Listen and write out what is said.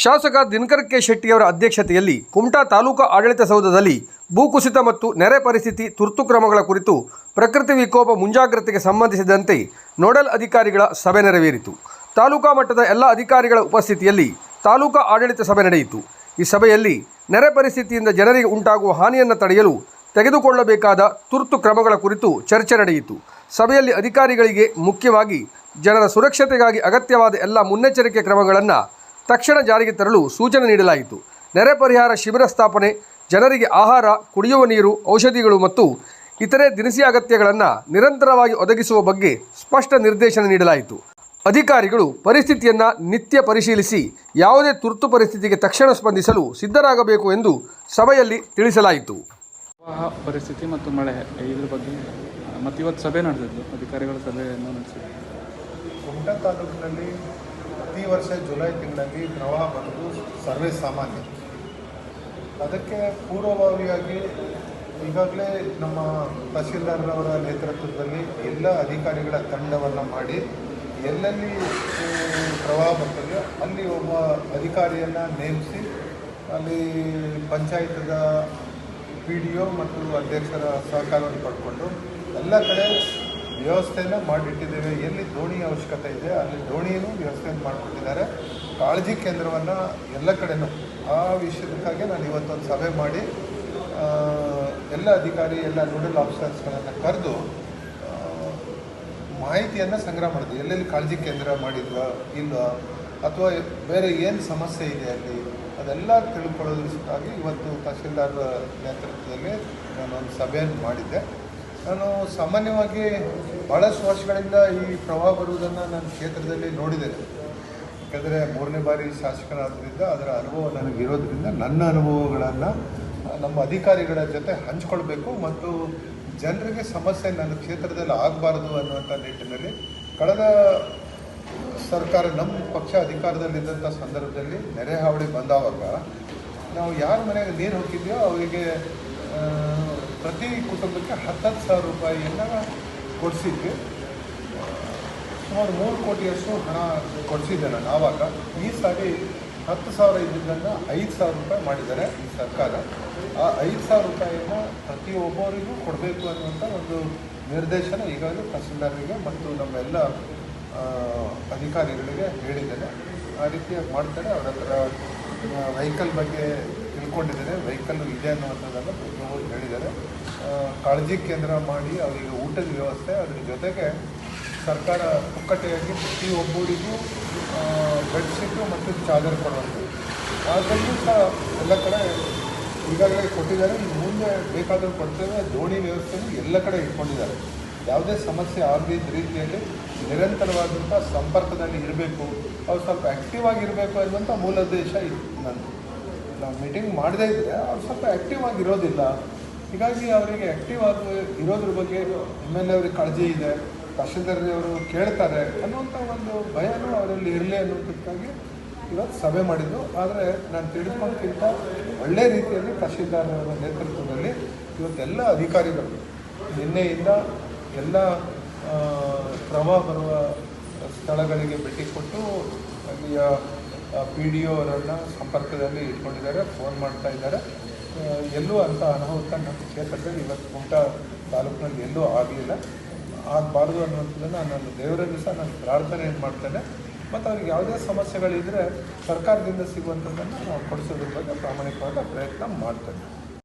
ಶಾಸಕ ದಿನಕರ್ ಕೆ ಶೆಟ್ಟಿಯವರ ಅಧ್ಯಕ್ಷತೆಯಲ್ಲಿ ಕುಮಟಾ ತಾಲೂಕಾ ಆಡಳಿತ ಸೌಧದಲ್ಲಿ ಭೂಕುಸಿತ ಮತ್ತು ನೆರೆ ಪರಿಸ್ಥಿತಿ ತುರ್ತು ಕ್ರಮಗಳ ಕುರಿತು ಪ್ರಕೃತಿ ವಿಕೋಪ ಮುಂಜಾಗ್ರತೆಗೆ ಸಂಬಂಧಿಸಿದಂತೆ ನೋಡಲ್ ಅಧಿಕಾರಿಗಳ ಸಭೆ ನೆರವೇರಿತು. ತಾಲೂಕಾ ಮಟ್ಟದ ಎಲ್ಲ ಅಧಿಕಾರಿಗಳ ಉಪಸ್ಥಿತಿಯಲ್ಲಿ ತಾಲೂಕಾ ಆಡಳಿತ ಸಭೆ ನಡೆಯಿತು. ಈ ಸಭೆಯಲ್ಲಿ ನೆರೆ ಪರಿಸ್ಥಿತಿಯಿಂದ ಜನರಿಗೆ ಉಂಟಾಗುವ ಹಾನಿಯನ್ನು ತಡೆಯಲು ತೆಗೆದುಕೊಳ್ಳಬೇಕಾದ ತುರ್ತು ಕ್ರಮಗಳ ಕುರಿತು ಚರ್ಚೆ ನಡೆಯಿತು. ಸಭೆಯಲ್ಲಿ ಅಧಿಕಾರಿಗಳಿಗೆ ಮುಖ್ಯವಾಗಿ ಜನರ ಸುರಕ್ಷತೆಗಾಗಿ ಅಗತ್ಯವಾದ ಎಲ್ಲ ಮುನ್ನೆಚ್ಚರಿಕೆ ಕ್ರಮಗಳನ್ನು ತಕ್ಷಣ ಜಾರಿಗೆ ತರಲು ಸೂಚನೆ ನೀಡಲಾಯಿತು. ನೆರೆ ಪರಿಹಾರ ಶಿಬಿರ ಸ್ಥಾಪನೆ ಜನರಿಗೆ ಆಹಾರ ಕುಡಿಯುವ ನೀರು ಔಷಧಿಗಳು ಮತ್ತು ಇತರೆ ದಿನಸಿ ಅಗತ್ಯಗಳನ್ನು ನಿರಂತರವಾಗಿ ಒದಗಿಸುವ ಬಗ್ಗೆ ಸ್ಪಷ್ಟ ನಿರ್ದೇಶನ ನೀಡಲಾಯಿತು. ಅಧಿಕಾರಿಗಳು ಪರಿಸ್ಥಿತಿಯನ್ನು ನಿತ್ಯ ಪರಿಶೀಲಿಸಿ ಯಾವುದೇ ತುರ್ತು ಪರಿಸ್ಥಿತಿಗೆ ತಕ್ಷಣ ಸ್ಪಂದಿಸಲು ಸಿದ್ಧರಾಗಬೇಕು ಎಂದು ಸಭೆಯಲ್ಲಿ ತಿಳಿಸಲಾಯಿತು. ಪ್ರವಾಹ ಪರಿಸ್ಥಿತಿ ಮತ್ತು ಮಳೆ ಇದ್ರ ಬಗ್ಗೆ ಮತ್ತು ಇವತ್ತು ಸಭೆ ನಡೆದಿದ್ದು ಅಧಿಕಾರಿಗಳ ಸಭೆಯನ್ನು ನಡೆಸಿದ್ದು. ಕುಮಟಾ ತಾಲೂಕಿನಲ್ಲಿ ಪ್ರತಿ ವರ್ಷ ಜುಲೈ ತಿಂಗಳಲ್ಲಿ ಪ್ರವಾಹ ಬರೋದು ಸರ್ವೇ ಸಾಮಾನ್ಯ. ಅದಕ್ಕೆ ಪೂರ್ವಭಾವಿಯಾಗಿ ಈಗಾಗಲೇ ನಮ್ಮ ತಹಶೀಲ್ದಾರ್ರವರ ನೇತೃತ್ವದಲ್ಲಿ ಎಲ್ಲ ಅಧಿಕಾರಿಗಳ ತಂಡವನ್ನು ಮಾಡಿ ಎಲ್ಲೆಲ್ಲಿ ಪ್ರವಾಹ ಬರ್ತದೆಯೋ ಅಲ್ಲಿ ಒಬ್ಬ ಅಧಿಕಾರಿಯನ್ನು ನೇಮಿಸಿ ಅಲ್ಲಿ ಪಂಚಾಯತದ ಪಿ ಡಿ ಒ ಮತ್ತು ಅಧ್ಯಕ್ಷರ ಸಹಕಾರವನ್ನು ಪಡ್ಕೊಂಡು ಎಲ್ಲ ಕಡೆ ವ್ಯವಸ್ಥೆಯನ್ನು ಮಾಡಿಟ್ಟಿದ್ದೇವೆ. ಎಲ್ಲಿ ದೋಣಿ ಅವಶ್ಯಕತೆ ಇದೆ, ಅಲ್ಲಿ ದೋಣಿಯನ್ನು ವ್ಯವಸ್ಥೆಯನ್ನು ಮಾಡಿಕೊಟ್ಟಿದ್ದಾರೆ. ಕಾಳಜಿ ಕೇಂದ್ರವನ್ನು ಎಲ್ಲ ಕಡೆಯೂ ಆ ವಿಷಯಕ್ಕಾಗಿ ನಾನು ಇವತ್ತೊಂದು ಸಭೆ ಮಾಡಿ ಎಲ್ಲ ಅಧಿಕಾರಿ, ಎಲ್ಲ ನೋಡಲ್ ಆಫೀಸರ್ಸ್ಗಳನ್ನು ಕರೆದು ಮಾಹಿತಿಯನ್ನು ಸಂಗ್ರಹ ಮಾಡಿದ್ವಿ. ಎಲ್ಲೆಲ್ಲಿ ಕಾಳಜಿ ಕೇಂದ್ರ ಮಾಡಿದ್ವಾ, ಇಲ್ವಾ, ಅಥವಾ ಬೇರೆ ಏನು ಸಮಸ್ಯೆ ಇದೆ ಅಲ್ಲಿ, ಅದೆಲ್ಲ ತಿಳ್ಕೊಳ್ಳೋದಕ್ಕಾಗಿ ಇವತ್ತು ತಹಶೀಲ್ದಾರ್ ನೇತೃತ್ವದಲ್ಲಿ ನಾನೊಂದು ಸಭೆಯನ್ನು ಮಾಡಿದ್ದೆ. ನಾನು ಸಾಮಾನ್ಯವಾಗಿ ಭಾಳಷ್ಟು ವರ್ಷಗಳಿಂದ ಈ ಪ್ರವಾಹ ಬರುವುದನ್ನು ನನ್ನ ಕ್ಷೇತ್ರದಲ್ಲಿ ನೋಡಿದ್ದೇನೆ. ಯಾಕಂದರೆ ಮೂರನೇ ಬಾರಿ ಶಾಸಕರಾದ್ರಿಂದ ಅದರ ಅನುಭವ ನನಗಿರೋದ್ರಿಂದ ನನ್ನ ಅನುಭವಗಳನ್ನು ನಮ್ಮ ಅಧಿಕಾರಿಗಳ ಜೊತೆ ಹಂಚ್ಕೊಳ್ಬೇಕು ಮತ್ತು ಜನರಿಗೆ ಸಮಸ್ಯೆ ನನ್ನ ಕ್ಷೇತ್ರದಲ್ಲಿ ಆಗಬಾರ್ದು ಅನ್ನುವಂಥ ನಿಟ್ಟಿನಲ್ಲಿ ಕಳೆದ ಸರ್ಕಾರ ನಮ್ಮ ಪಕ್ಷ ಅಧಿಕಾರದಲ್ಲಿದ್ದಂಥ ಸಂದರ್ಭದಲ್ಲಿ ನೆರೆ ಹಾವಳಿ ಬಂದಾವಾಗ ನಾವು ಯಾರ ಮನೆಗೆ ನೀರು ಹೋಗಿದ್ಯೋ ಅವರಿಗೆ ಪ್ರತಿ ಕುಟುಂಬಕ್ಕೆ ಹತ್ತತ್ತು ಸಾವಿರ ರೂಪಾಯಿಯನ್ನು ಕೊಡಿಸಿದ್ವಿ. ಸುಮಾರು ಮೂರು ಕೋಟಿಯಷ್ಟು ಹಣ ಕೊಡಿಸಿದ್ದೆ ನಾನು ಆವಾಗ. ಈ ಸಾರಿ ಹತ್ತು ಸಾವಿರ ಇದ್ದಿದ್ದನ್ನು ಐದು ಸಾವಿರ ರೂಪಾಯಿ ಮಾಡಿದ್ದಾರೆ ಈ ಸರ್ಕಾರ. ಆ ಐದು ಸಾವಿರ ರೂಪಾಯಿಯನ್ನು ಪ್ರತಿಯೊಬ್ಬರಿಗೂ ಕೊಡಬೇಕು ಅನ್ನುವಂಥ ಒಂದು ನಿರ್ದೇಶನ ಈಗಾಗಲೇ ತಹಸೀಲ್ದಾರರಿಗೆ ಮತ್ತು ನಮ್ಮೆಲ್ಲ ಅಧಿಕಾರಿಗಳಿಗೆ ಹೇಳಿದ್ದೇನೆ. ಆ ರೀತಿಯಾಗಿ ಮಾಡ್ತಾರೆ. ಅವರ ಹತ್ರ ವೆಹಿಕಲ್ ಬಗ್ಗೆ ತಿಳ್ಕೊಂಡಿದ್ದೇನೆ ವೆಹಿಕಲ್ ಇದೆ ಅನ್ನುವಂಥದ್ದನ್ನು ಪ್ರತಿಯೊಬ್ಬರು ಹೇಳಿದ್ದಾರೆ. ಕಾಳಜಿ ಕೇಂದ್ರ ಮಾಡಿ ಅವರಿಗೆ ಊಟದ ವ್ಯವಸ್ಥೆ, ಅದರ ಜೊತೆಗೆ ಸರ್ಕಾರ ಪುಕ್ಕಟೆಯಾಗಿ ಪ್ರತಿಯೊಬ್ಬರಿಗೂ ಬೆಡ್ಶೀಟು ಮತ್ತು ಚಾದರ್ ಕೊಡುವಂಥದ್ದು. ಅದರಲ್ಲೂ ಸಹ ಎಲ್ಲ ಕಡೆ ಈಗಾಗಲೇ ಕೊಟ್ಟಿದ್ದಾರೆ. ಮುಂದೆ ಬೇಕಾದರೂ ಕೊಡ್ತೇವೆ. ದೋಣಿ ವ್ಯವಸ್ಥೆಯನ್ನು ಎಲ್ಲ ಕಡೆ ಇಟ್ಕೊಂಡಿದ್ದಾರೆ. ಯಾವುದೇ ಸಮಸ್ಯೆ ಆಗದಿದ್ದ ರೀತಿಯಲ್ಲಿ ನಿರಂತರವಾದಂಥ ಸಂಪರ್ಕದಲ್ಲಿ ಇರಬೇಕು. ಅವ್ರು ಸ್ವಲ್ಪ ಆ್ಯಕ್ಟಿವ್ ಆಗಿರಬೇಕು ಅನ್ನುವಂಥ ಮೂಲ ಉದ್ದೇಶ ಇತ್ತು ನಂದು. ನಾವು ಮೀಟಿಂಗ್ ಮಾಡದೇ ಇದ್ದರೆ ಅವ್ರು ಸ್ವಲ್ಪ ಆ್ಯಕ್ಟಿವ್ ಆಗಿ ಇರೋದಿಲ್ಲ ಹೀಗಾಗಿ ಅವರಿಗೆ ಆ್ಯಕ್ಟಿವ್ ಆಗಿ ಇರೋದ್ರ ಬಗ್ಗೆ ಎಂ ಎಲ್ ಎ ಅವ್ರಿಗೆ ಕಾಳಜಿ ಇದೆ, ತಹಶೀಲ್ದಾರ್ ಅವರು ಕೇಳ್ತಾರೆ ಅನ್ನುವಂಥ ಒಂದು ಭಯನೂ ಅವರಲ್ಲಿ ಇರಲಿ ಅನ್ನೋದಕ್ಕಾಗಿ ಇವತ್ತು ಸಭೆ ಮಾಡಿದ್ದು. ಆದರೆ ನಾನು ತಿಳಿದುಕೊಂಡಕ್ಕಿಂತ ಒಳ್ಳೆ ರೀತಿಯಲ್ಲಿ ತಹಶೀಲ್ದಾರ್ ಅವರ ನೇತೃತ್ವದಲ್ಲಿ ಇವತ್ತೆಲ್ಲ ಅಧಿಕಾರಿಗಳು ನಿನ್ನೆಯಿಂದ ಎಲ್ಲ ಪ್ರವಾಹ ಬರುವ ಸ್ಥಳಗಳಿಗೆ ಭೇಟಿ ಕೊಟ್ಟು ಅಲ್ಲಿಯ ಪಿ ಡಿ ಒ ಅವರನ್ನು ಸಂಪರ್ಕದಲ್ಲಿ ಇಟ್ಕೊಂಡಿದ್ದಾರೆ ಫೋನ್ ಮಾಡ್ತಾ ಇದ್ದಾರೆ. ಎಲ್ಲೂ ಅಂತ ಅನಾಹುತ ನಮ್ಮ ಕ್ಷೇತ್ರದಲ್ಲಿ ಇವತ್ತು ಕುಮಟಾ ತಾಲೂಕಿನಲ್ಲಿ ಎಲ್ಲೂ ಆಗಲಿಲ್ಲ. ಆಗಬಾರ್ದು ಅನ್ನುವಂಥದ್ದನ್ನು ನಾನು ದೇವರಲ್ಲಿ ಸಹ ನಾನು ಪ್ರಾರ್ಥನೆಯನ್ನು ಮಾಡ್ತೇನೆ. ಮತ್ತು ಅವ್ರಿಗೆ ಯಾವುದೇ ಸಮಸ್ಯೆಗಳಿದ್ದರೆ ಸರ್ಕಾರದಿಂದ ಸಿಗುವಂಥದ್ದನ್ನು ನಾವು ಕೊಡಿಸೋದ್ರ ಬಗ್ಗೆ ಪ್ರಾಮಾಣಿಕವಾದ ಪ್ರಯತ್ನ ಮಾಡ್ತೇನೆ.